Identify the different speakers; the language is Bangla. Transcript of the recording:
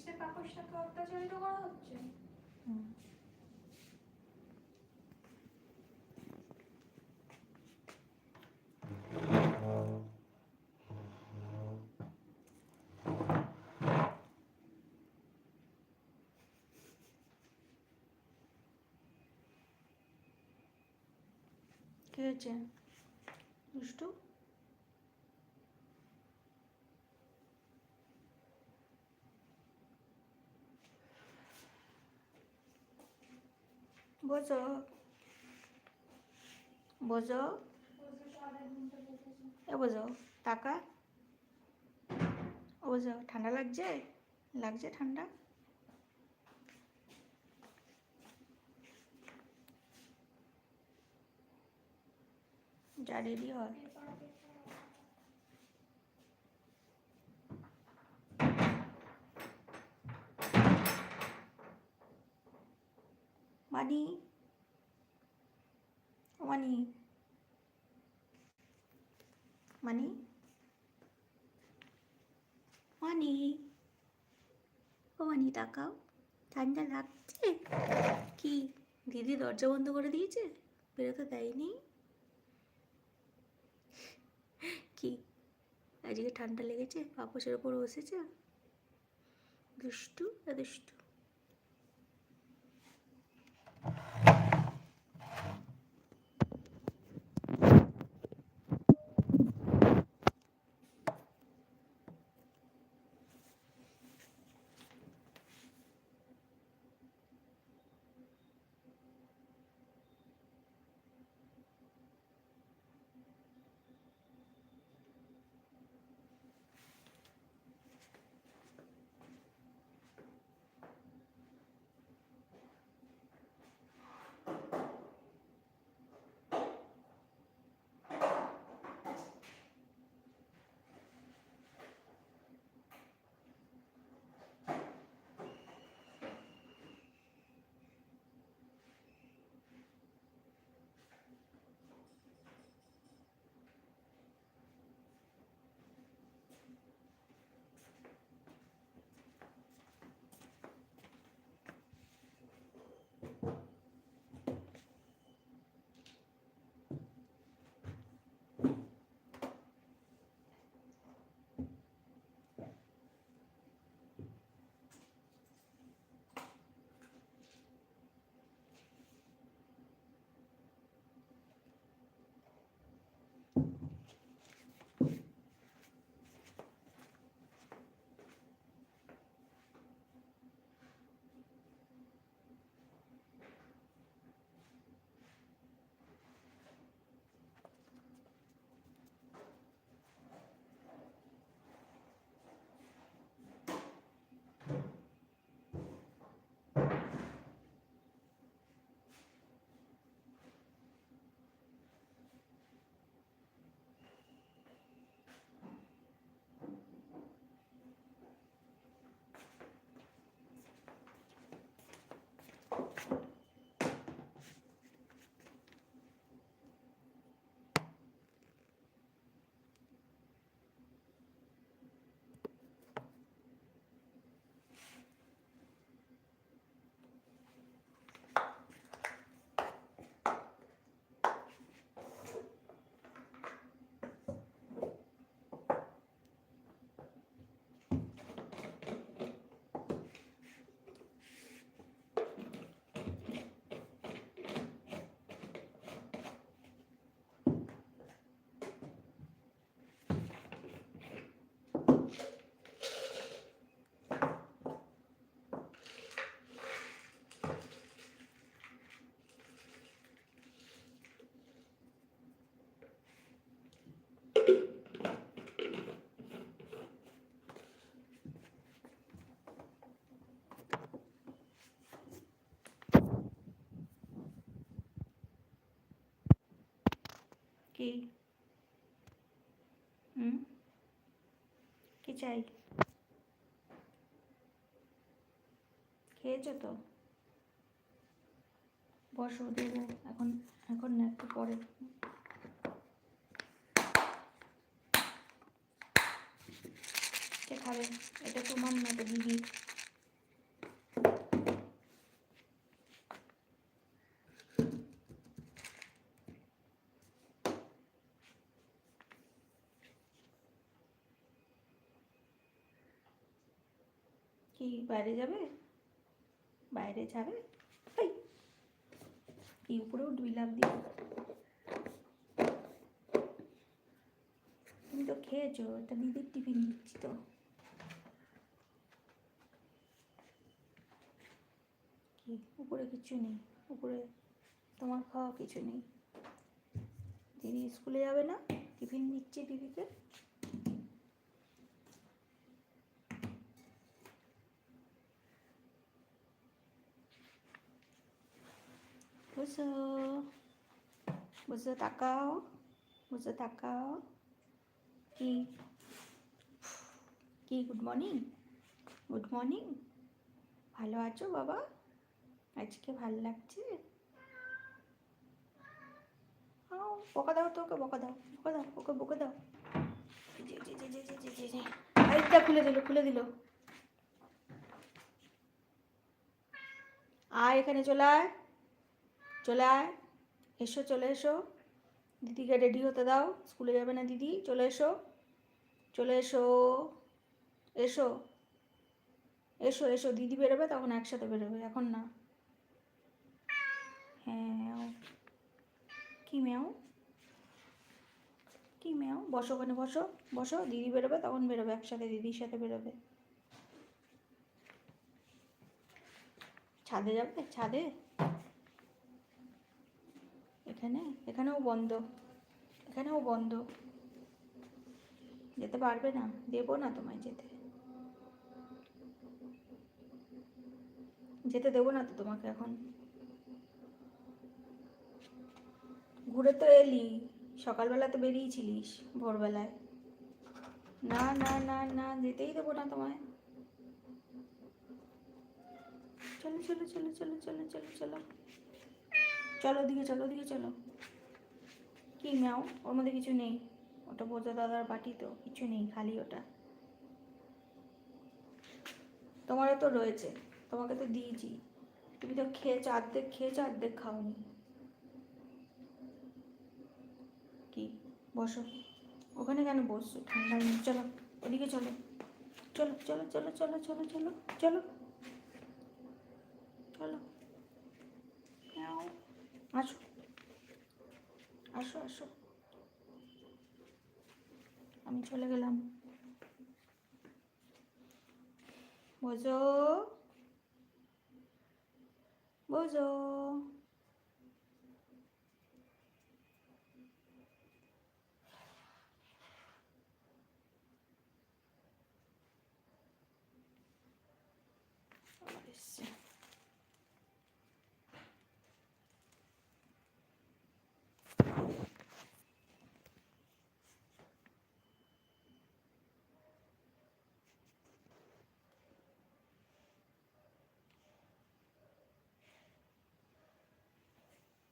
Speaker 1: এক্সে পাকসটাকে অত্যাচারিত করা হচ্ছে?
Speaker 2: কি হয়েছে? দুষ্টু? বোঝো। বোঝো। এ বোঝো টাকা ও ঠান্ডা লাগছে? লাগছে ঠান্ডা? যা রেডি হয় মানি মানি মানি মানি ও মানি তাকাও। ঠান্ডা লাগছে? কি? দিদি দরজা বন্ধ করে দিয়েছে? বেরোতে দেয়নি? কি? আজকে ঠান্ডা লেগেছে? পাপসের ওপর বসেছে? দুষ্টু দুষ্টু। কি? হুম? কি চাই? খেয়েছো তো? বসো, দেবো, এখন এখন না একটু পরে। কে খাবে? এটা তোমার না এটা দিদি কি, বাইরে যাবে? বাইরে যাবে? এই কি উপরে উঠবি লাভ দিয়ে তুমি তো খেয়েছো এটা দিদির টিফিন দিচ্ছি তো। কি, উপরে কিছু নেই, উপরে তোমার খাওয়া কিছু নেই। দিদি স্কুলে যাবে না? টিফিন দিচ্ছি দিদিকে? বুঝো বুঝো তাকাও বুঝো তাকাও কি কি গুড মর্নিং গুড মর্নিং ভালো আছো বাবা? আজকে ভালো লাগছে? আও, বকা দাও তো ওকে বকা দাও বকা দাও ওকে বকা দাও। আরেকটা খুলে দিল খুলে দিল। আয় এখানে চলে আয়। চলে আয়। এসো, চলে এসো। দিদিকে রেডি হতে দাও। স্কুলে যাবে না দিদি। চলে এসো। চলে এসো। এসো। এসো এসো। দিদি বেরোবে, তখন একসাথে বেরোবে। এখন না। হ্যাঁ। কি ম্যাও? কি ম্যাও? বসো ওখানে, বসো। বসো। দিদি বেরোবে, তখন বেরোবে একসাথে। দিদির সাথে বেরোবে। ছাদে যাবে? ছাদে? এখানে? এখানেও বন্ধ। এখানেও বন্ধ। যেতে পারবে না। দেবো না তোমায় যেতে। যেতে দেবো না তো তোমাকে এখন। ঘুরে তো এলি। সকালবেলা তো বেরিয়েছিলিস ভোরবেলায়। না না না না, যেতেই দেবো না তোমায়। চলো চলো চলো চলো চলো চলো চলো। চলো ওদিকে চলো ওদিকে, চলো। কি ম্যাও? ওর মধ্যে কিছু নেই। ওটা বোঝা দাদার বাটি তো, কিছু নেই, খালি ওটা। তোমারও তো রয়েছে। তোমাকে তো দিয়েছি। তুমি তো খেয়েছো অর্ধেক খেয়েছো অর্ধেক খাওনি। কি? বসো। ওখানে কেন বসছো? ঠান্ডা চলো, ওদিকে চলো। চলো চলো চলো চলো চলো চলো চলো চলো। আসো। আসো আসো। আমি চলে গেলাম। বোঝো। বোঝো।